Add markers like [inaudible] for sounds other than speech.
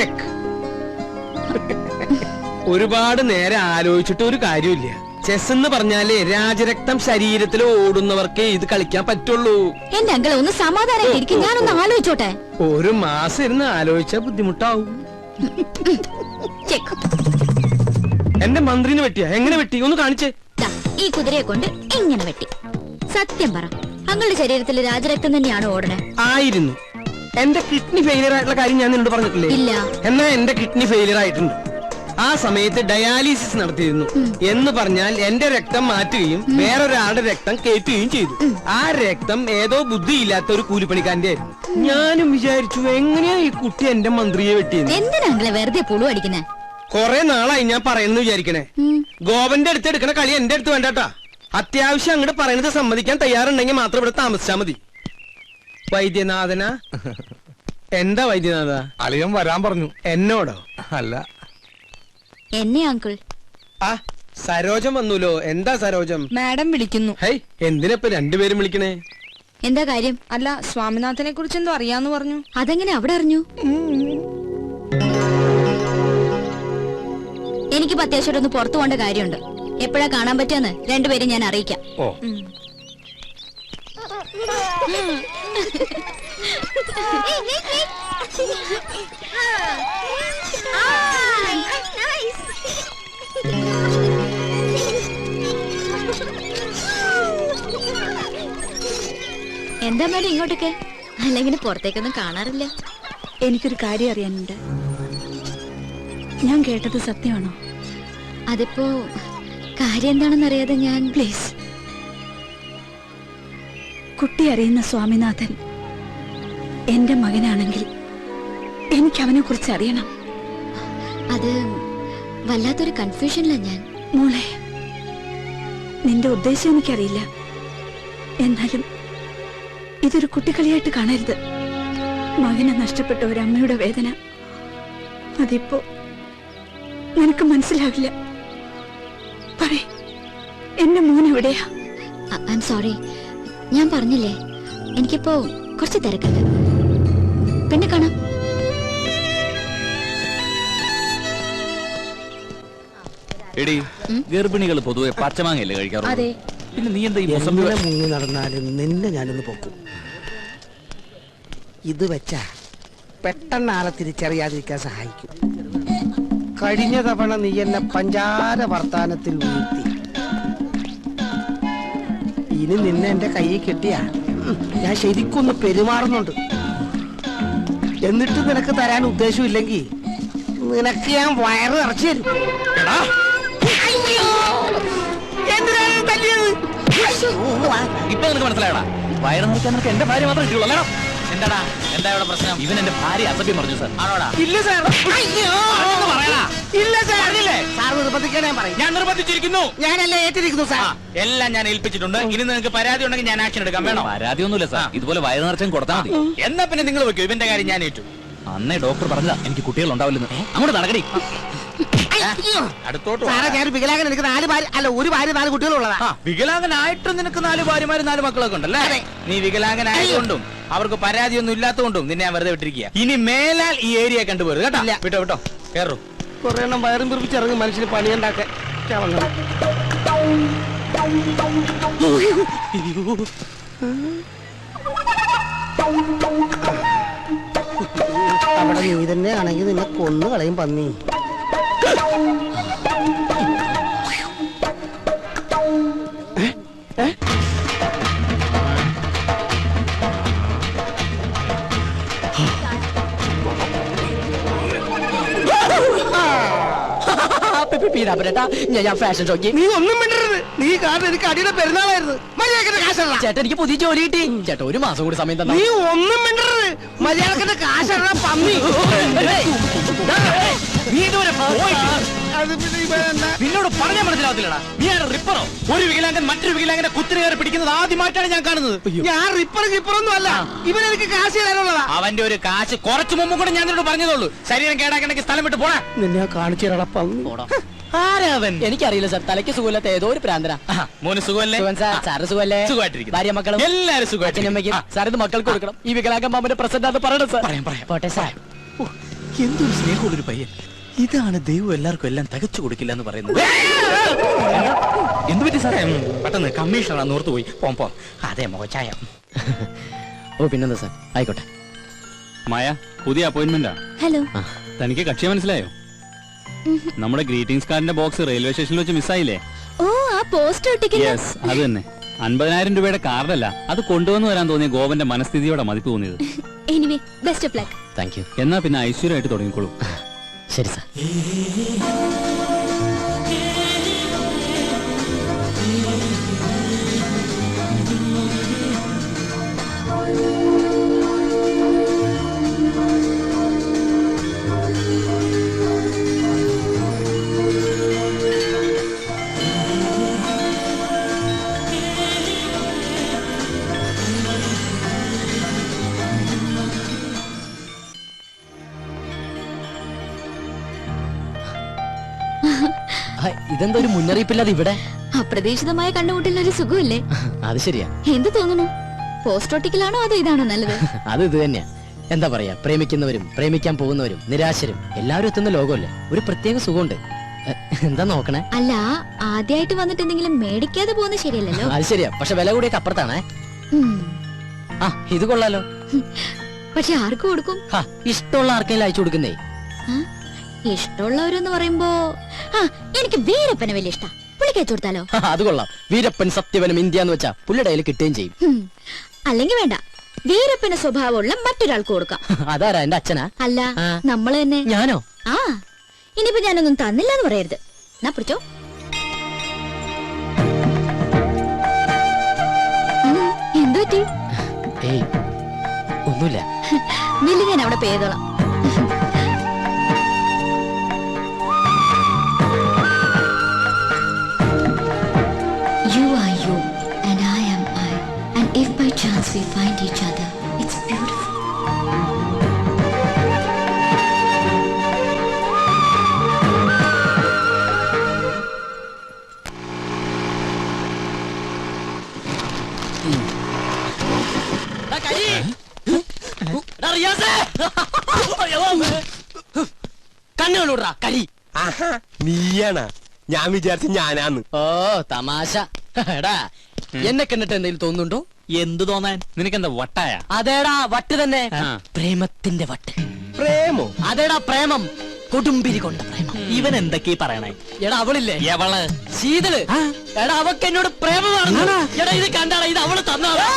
Check ഒരുപാട് നേരെ ആലോചിച്ചിട്ട് ഒരു കാര്യമില്ല. ചെസ് എന്ന് പറഞ്ഞാൽ രാജരക്തം ശരീരത്തിൽ ഓടുന്നവർക്ക് ഇത് കളിക്കാൻ പറ്റുള്ളൂ. എന്റെ അങ്കിളെ ഒന്ന് സമാധാനം ഞാനൊന്ന് ആലോചിച്ചോട്ടെ. ഒരു മാസം ഇരുന്ന് ആലോചിച്ചാ ബുദ്ധിമുട്ടാവും. എന്റെ മന്ത്രിനെ വെട്ടിയാ? എങ്ങനെ വെട്ടി? ഒന്ന് കാണിച്ചേ. ഈ കുതിരയെ കൊണ്ട് എങ്ങനെ വെട്ടി? സത്യം പറ. അങ്ങളുടെ ശരീരത്തിൽ രാജരക്തം തന്നെയാണ് ഓടണേ? ആയിരുന്നു. എന്റെ കിഡ്നി ഫെയിലിയർ ആയിട്ടുള്ള കാര്യം ഞാൻ നിന്നോട് പറഞ്ഞിട്ടില്ലേ? ഇല്ല. എന്നാ എന്റെ കിഡ്നി ഫെയിലിയർ ആയിട്ടുണ്ട്. ആ സമയത്ത് ഡയാലിസിസ് നടത്തിയിരുന്നു. എന്ന് പറഞ്ഞാൽ എന്റെ രക്തം മാറ്റുകയും വേറൊരാളുടെ രക്തം കയറ്റുകയും ചെയ്തു. ആ രക്തം ഏതോ ബുദ്ധിയില്ലാത്ത ഒരു കൂലിപ്പണിക്കാരന്റെ ആയിരുന്നു ഞാനും വിചാരിച്ചു എങ്ങനെയാ ഈ കുട്ടി എന്റെ മന്ത്രിയെ വെട്ടിയത് എന്തിനാ വെറുതെ പുളു അടിക്കുന്നേ? കൊറേ നാളായി ഞാൻ പറയുന്നു വിചാരിക്കണേ. ഗോവന്റെ അടുത്ത് എടുക്കണ കളി എന്റെ അടുത്ത് വേണ്ടട്ടാ. അത്യാവശ്യം അങ്ങോട്ട് പറയുന്നത് സമ്മതിക്കാൻ തയ്യാറുണ്ടെങ്കിൽ മാത്രം ഇവിടെ താമസിച്ചാൽ മതി. വൈദ്യനാഥന? എന്താ വൈദ്യനാഥ? അളിയൻ വരാൻ പറഞ്ഞു. എന്നോടോ? അല്ല. എന്നെ അങ്കിൾ. ആ സരോജം വന്നൂലോ? എന്താ സരോജം? മാഡം വിളിക്കുന്നു. ഹൈ എന്തിനപ്പൊ രണ്ടുപേരും വിളിക്കണേ? എന്താ കാര്യം? അല്ല സ്വാമിനാഥനെ കുറിച്ച് എന്തോ അറിയാന്ന് പറഞ്ഞു. അതെങ്ങനെ അവിടെ അറിഞ്ഞു? എനിക്ക് അത്യാവശ്യം ഒന്ന് പുറത്തു പോകേണ്ട കാര്യമുണ്ട്. എപ്പോഴാ കാണാൻ പറ്റുമെന്ന് രണ്ടുപേരും ഞാൻ അറിയിക്കാം. ഓ. എന്താ മേഡം ഇങ്ങോട്ടൊക്കെ? അല്ലെങ്കിൽ പുറത്തേക്കൊന്നും കാണാറില്ല. എനിക്കൊരു കാര്യം അറിയാനുണ്ട്. ഞാൻ കേട്ടത് സത്യമാണോ? അതിപ്പോ കാര്യം എന്താണെന്ന് അറിയാതെ ഞാൻ പ്ലീസ്. കുട്ടി അറിയുന്ന സ്വാമിനാഥൻ എന്റെ മകനാണെങ്കിൽ എനിക്ക് അവനെ കുറിച്ച് അറിയണം. അത് വല്ലാത്തൊരു കൺഫ്യൂഷനിലാ ഞാൻ. മോളെ നിന്റെ ഉദ്ദേശം എനിക്കറിയില്ല. എന്നാലും ഇതൊരു കുട്ടിക്കളിയായിട്ട് കാണരുത്. മകനെ നഷ്ടപ്പെട്ട ഒരു അമ്മയുടെ വേദന അതിപ്പോ നിനക്ക് മനസ്സിലാവില്ല. പറയേ എന്റെ മോൻ എവിടെയാ? ഐ എം സോറി ഞാൻ പറഞ്ഞില്ലേ? എനിക്കിപ്പോ കുറച്ച് തിരക്കുണ്ട്. പിന്നെ കാണാം. എടി ഗർഭിണികൾ പൊതുവെ പച്ചമാങ്ങയല്ലേ കഴിക്കാറുള്ളൂ? അതെ. പിന്നെ നീ എന്താ ഈ മുസംബി എങ്ങനെ മുങ്ങി നടന്നാലും നിന്നെ ഞാനൊന്ന് പൊക്കും. ഇത് വെച്ചാ പെട്ടെന്ന് ആളെ തിരിച്ചറിയാതിരിക്കാൻ സഹായിക്കും. കഴിഞ്ഞ തവണ നീ എന്നെ പഞ്ചാര വർത്താനത്തിൽ വീഴ്ത്തി. ഇനി നിന്നെ എന്റെ കയ്യിൽ കെട്ടിയാ? ഞാൻ ശരിക്കൊന്ന് പെരുമാറുന്നുണ്ട്. എന്നിട്ട് നിനക്ക് തരാൻ ഉദ്ദേശമില്ലെങ്കിൽ നിനക്ക് ഞാൻ വയറ് ഇറച്ചു തരും! ഇപ്പൊ നിനക്ക് മനസ്സിലായടാ. വയറ് നിറയ്ക്കാൻ നിനക്ക് എന്റെ ഭാര്യ മാത്രം കിട്ടുള്ളൂ അല്ലേടാ. എന്താടാ? എന്താ ഇവിടെ പ്രശ്നം? ഇവൻ എന്റെ ഭാര്യ അസഭ്യം പറഞ്ഞു സാർ. ആണോടാ? ഇല്ല സാർ. അയ്യോ പറയടാ ഇല്ല സാർ. സാർ നിർബന്ധിക്കാൻ ഞാൻ പറയും. ഞാൻ നിർബന്ധിച്ചിരിക്കുന്നു. ഞാനല്ലേ ഏറ്റിരിക്കുന്നു സാർ. എല്ലാം ഞാൻ ഏൽപ്പിച്ചിട്ടുണ്ട്. ഇനി നിങ്ങൾക്ക് പരാതി ഉണ്ടെങ്കിൽ ഞാൻ ആക്ഷൻ എടുക്കാൻ വേണം? പരാതിയൊന്നുമില്ല സാർ. ഇതുപോലെ വയറ് കൊടുത്താൽ മതി. എന്നാ പിന്നെ നിങ്ങൾ വെക്കൂ ഇവന്റെ കാര്യം ഞാൻ ഏറ്റു. അന്നേ ഡോക്ടർ പറഞ്ഞതാ എനിക്ക് കുട്ടികൾ ഉണ്ടാവില്ലെന്ന് അങ്ങോട്ട് നടക്കടി. അയ്യോ. അടുത്തോട്ട് സാറേ ഞാൻ വികലാംഗൻ എനിക്ക് നാല് ഭാര്യ അല്ല ഒരു ഭാര്യ നാല് കുട്ടികളുള്ളതാ. വികലാംഗനായിട്ടും നിനക്ക് നാല് ഭാര്യമാരും നാല് മക്കളൊക്കെ ഉണ്ടല്ലേ നീ വികലാംഗനായതുകൊണ്ടും അവർക്ക് പരാതിയൊന്നും ഇല്ലാത്തതുകൊണ്ടും നിന്നെ ഞാൻ വെറുതെ വിട്ടിരിക്കുക ഇനി മേലാൽ ഈ ഏരിയ കണ്ടുപോരുത് കേട്ടോ. വിട്ടോ വിട്ടോ. കേറു. കുറെ എണ്ണം വയറും പിറപ്പിച്ചിറങ്ങി മനുഷ്യന് പണിയുണ്ടാക്കാൻ ചവങ്ങൾ. അവിടെ നീ തന്നെ ആണെങ്കിൽ നിന്നെ കൊന്നു കളയും പന്നി ഞാൻ ഫാഷൻ ഷോക്ക് നീ ഒന്നും നീ കാരണം എനിക്ക് അടിയുടെ പെരുന്നാളായിരുന്നു. മര്യാദക്കിന്റെ കാശല്ല ചേട്ടൻ എനിക്ക് പുതിയ ജോലി കിട്ടി. ചേട്ടാ ഒരു മാസം കൂടി സമയം തന്നെ. നീ ഒന്നും മിണ്ടരുത്. മര്യാദക്കിന്റെ കാശല്ല പന്നി. നീ ഇതുവരെ പോയിട്ടില്ല. അത് പിന്നെ ഇവൻ നിന്നോട് പറഞ്ഞാൽ മനസ്സിലാവത്തില്ലടാ. നീ ആ റിപ്പറോ ഒരു വികലാംഗൻ മറ്റൊരു വികലാംഗനെ കുത്തിരി കയറി പിടിക്കുന്നത് ആദ്യമായിട്ടാണ് ഞാൻ കാണുന്നത്. ഞാൻ റിപ്പർ കിപ്പറൊന്നും അല്ല. ഇവൻ എനിക്ക് കാശ് തരാനുള്ളതാ. അവന്റെ ഒരു കാശ് കുറച്ചു മുമ്പ് കൂടെ ഞാൻ നിന്നോട് പറഞ്ഞതുള്ളൂ. ശരീരം കേടാക്കണമെങ്കിൽ സ്ഥലം വിട്ട് പോടാ. നിന്നെ കാണിച്ചു തരാടാ പന്നി. ആരാവൻ എനിക്കറിയില്ല സാർ. തലയ്ക്ക് സുഖമില്ലാത്ത ഏതോ ഒരു പ്രാന്തന. മോന് സുഖമല്ലേ? സുഖം സാർ. സാറ് സുഖമല്ലേ? സുഖമായിട്ടിരിക്കുന്നു. ഭാര്യ മക്കളും എല്ലാവരും സുഖമായിട്ടിരിക്കുന്നു. അമ്മയ്ക്കും. സാർ ഇത് മക്കൾക്ക് കൊടുക്കണം. ഈ വികലാംഗം മാമന്റെ പ്രസന്റ് അത് പറയണം സാർ. പറയാം, പറയാം. പോട്ടെ സാർ. എന്തൊരു സ്നേഹമുള്ളൊരു പയ്യൻ? ഇതാണ് ദൈവം എല്ലാവർക്കും എല്ലാം തകച്ചു കൊടുക്കില്ല എന്ന് പറയുന്നത് എന്ത് പറ്റി സാറേ? പെട്ടെന്ന് കമ്മീഷണർ നോർത്ത് പോയി. പോം പോം. അതെ മോച്ചായ. ഓ പിന്നെന്താ സാർ? ആയിക്കോട്ടെ. മായ പുതിയ അപ്പോയിന്റ്മെന്റാ? ഹലോ. തനിക്ക് കക്ഷി മനസ്സിലായോ? നമ്മുടെ ഗ്രീറ്റിംഗ്സ് കാർഡിന്റെ ബോക്സ് റെയിൽവേ സ്റ്റേഷനിൽ വെച്ച് മിസ്സായില്ലേ ഓ ആ പോസ്റ്റ് യെസ് അത് തന്നെ. അൻപതിനായിരം രൂപയുടെ കാർഡല്ല അത് കൊണ്ടുവന്നു വരാൻ തോന്നിയ ഗോവന്റെ മനസ്ഥിതിയോടെ മതിപ്പ് തോന്നിയത്. Anyway best of luck thank you. എന്നാ പിന്നെ ഐശ്വര്യമായിട്ട് തുടങ്ങിക്കോളൂ. ശരി സാർ. ഇതെന്താ ഒരു മുന്നറിയിപ്പില്ലാതെ ഇവിടെ? അപ്രതീക്ഷിതമായ കണ്ടുമുട്ടൽ ഒരു സുഖമല്ലേ? [laughs] അത് ശരിയാ. എന്ത് തോന്നുന്നു? പോസ്റ്റോട്ടിക്കലാണോ അതോ ഇതാണോ നല്ലത്? [laughs] അത് ഇത് തന്നെയാ. എന്താ പറയാ പ്രേമിക്കുന്നവരും പ്രേമിക്കാൻ പോകുന്നവരും നിരാശരും എല്ലാവരും എത്തുന്ന ലോകമല്ലേ? ഒരു പ്രത്യേക സുഖമുണ്ട്. എന്താ നോക്കണേ? അല്ല ആദ്യമായിട്ട് വന്നിട്ട് എന്തെങ്കിലും മേടിക്കാതെ പോകുന്നത് ശരിയല്ലല്ലോ? [laughs] അത് ശരിയാ. പക്ഷെ വില കൂടിയൊക്കെ അപ്പുറത്താണേ. ഉം. ആ ഇത് കൊള്ളാലോ. പക്ഷെ ആർക്ക് കൊടുക്കും? ഹാ ഇഷ്ടമുള്ള ആർക്കെങ്കിലും അയച്ചു കൊടുക്കുന്നേ. ആ? ഇഷ്ടമുള്ളവരെന്ന് പറയുമ്പോ ആ എനിക്ക് വീരപ്പനെ വലിയ ഇഷ്ടാ. പുള്ളിക്ക് അയച്ചു കൊടുത്താലോ? അത് കൊള്ളാം വീരപ്പൻ സത്യവനം ഇന്ത്യ എന്ന് വെച്ചാ പുള്ളിയുടെ കയ്യിൽ കിട്ടുകയും ചെയ്യും. അല്ലെങ്കിൽ വേണ്ട. വീരപ്പന്റെ സ്വഭാവമുള്ള മറ്റൊരാൾക്ക് കൊടുക്കാം. അതാരാ എന്റെ അച്ഛനാ? അല്ല നമ്മൾ തന്നെ. ഞാനോ? ആ ഇനിയിപ്പോ ഞാനൊന്നും തന്നില്ല എന്ന് പറയരുത്. എന്നാ പിടിച്ചോ. എന്തുപറ്റി? എന്ത് ഏയ് ഒന്നുമില്ല. നില്ല് ഞാൻ അവിടെ പേതോളാം by we find each other, it's beautiful. കണ്ണുകളൂടാ കരി ആഹാ ഞാൻ വിചാരിച്ച ഞാനാന്ന്. ഓ തമാശ. എടാ എന്നെ കണ്ടിട്ട് എന്തെങ്കിലും തോന്നുന്നുണ്ടോ? എന്ത് തോന്നാൻ? നിനക്കെന്താ വട്ടായ? അതേടാ വട്ട് തന്നെ. ആ. പ്രേമത്തിന്റെ വട്ട്. പ്രേമോ? അതേടാ പ്രേമം. കൊടുമ്പിരി കൊണ്ട പ്രേമം. ഇവൻ എന്തൊക്കെ പറയണേ? എടാ അവളില്ലേ? എവൾ? ശീതൾ. എടാ അവക്ക് എന്നോട് പ്രേമമാണ് എടാ ഇത് കണ്ടാടാ ഇത് അവൾ തന്നാടാ